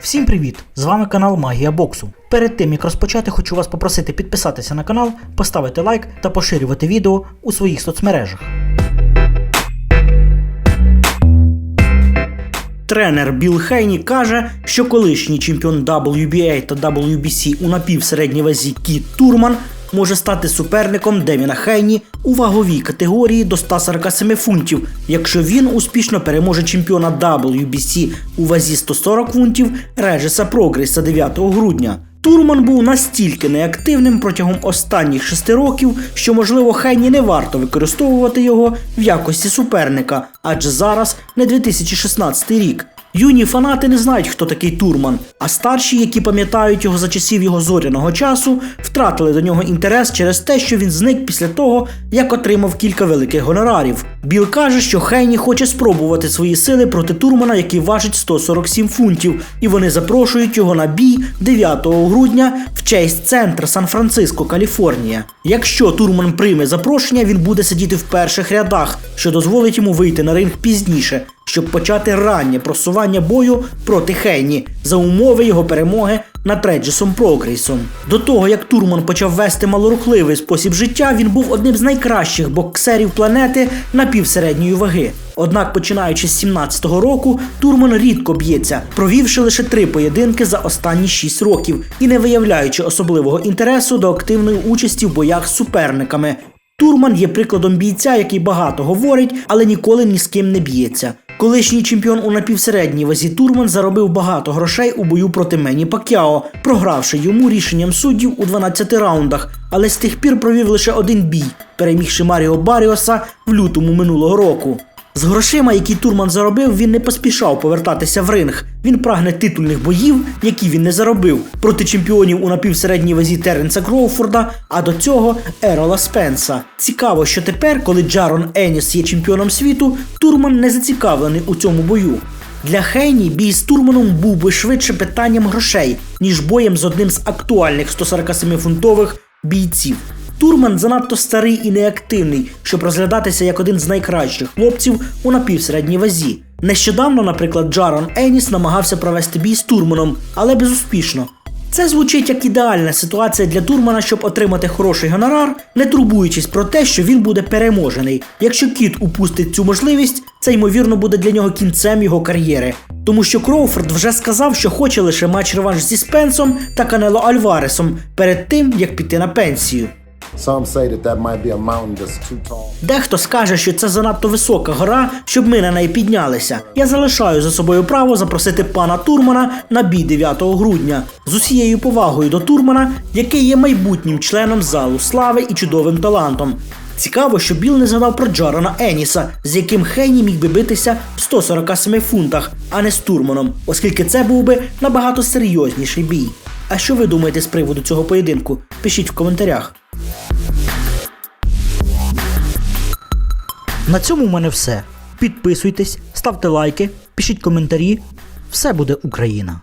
Всім привіт! З вами канал Магія Боксу. Перед тим як розпочати, хочу вас попросити підписатися на канал, поставити лайк та поширювати відео у своїх соцмережах. Тренер Біл Хейні каже, що колишній чемпіон WBA та WBC у напівсередній вазі Кіт Турман може стати суперником Девіна Хейні у ваговій категорії до 147 фунтів, якщо він успішно переможе чемпіона WBC у вазі 140 фунтів Режеса Прогріса 9 грудня. Турман був настільки неактивним протягом останніх шести років, що, можливо, Хейні не варто використовувати його в якості суперника, адже зараз не 2016 рік. Юні фанати не знають, хто такий Турман, а старші, які пам'ятають його за часів його зоряного часу, втратили до нього інтерес через те, що він зник після того, як отримав кілька великих гонорарів. Біл каже, що Хейні хоче спробувати свої сили проти Турмана, який важить 147 фунтів, і вони запрошують його на бій 9 грудня в честь центр Сан-Франциско, Каліфорнія. Якщо Турман прийме запрошення, він буде сидіти в перших рядах, що дозволить йому вийти на ринг пізніше, щоб почати раннє просування бою проти Хейні за умови його перемоги над Реджесом Прогрейсом. До того як Турман почав вести малорухливий спосіб життя, він був одним з найкращих боксерів планети напівсередньої ваги. Однак, починаючи з 17-го року, Турман рідко б'ється, провівши лише три поєдинки за останні 6 років і не виявляючи особливого інтересу до активної участі в боях з суперниками. Турман є прикладом бійця, який багато говорить, але ніколи ні з ким не б'ється. Колишній чемпіон у напівсередній вазі Турман заробив багато грошей у бою проти Мені Пакяо, програвши йому рішенням суддів у 12 раундах, але з тих пір провів лише один бій, перемігши Маріо Баріоса в лютому минулого року. З грошима, які Турман заробив, він не поспішав повертатися в ринг. Він прагне титульних боїв, які він не заробив, проти чемпіонів у напівсередній вазі Теренса Кроуфорда, а до цього Ерола Спенса. Цікаво, що тепер, коли Джарон Еніс є чемпіоном світу, Турман не зацікавлений у цьому бою. Для Хейні бій з Турманом був би швидше питанням грошей, ніж боєм з одним з актуальних 147-фунтових бійців. Турман занадто старий і неактивний, щоб розглядатися як один з найкращих хлопців у напівсередній вазі. Нещодавно, наприклад, Джарон Еніс намагався провести бій з Турманом, але безуспішно. Це звучить як ідеальна ситуація для Турмана, щоб отримати хороший гонорар, не турбуючись про те, що він буде переможений. Якщо кіт упустить цю можливість, це ймовірно буде для нього кінцем його кар'єри. Тому що Кроуфорд вже сказав, що хоче лише матч реванш зі Спенсом та Канело Альваресом перед тим, як піти на пенсію. Some say that that might be a mountain that's too tall. Дехто скаже, що це занадто висока гора, щоб ми на неї піднялися. Я залишаю за собою право запросити пана Турмана на бій 9 грудня з усією повагою до Турмана, який є майбутнім членом залу слави і чудовим талантом. Цікаво, що Біл не згадав про Джарона Еніса, з яким Хейні міг би битися в 147 фунтах, а не з Турманом, оскільки це був би набагато серйозніший бій. А що ви думаєте з приводу цього поєдинку? Пишіть в коментарях. На цьому в мене все. Підписуйтесь, ставте лайки, пишіть коментарі. Все буде Україна!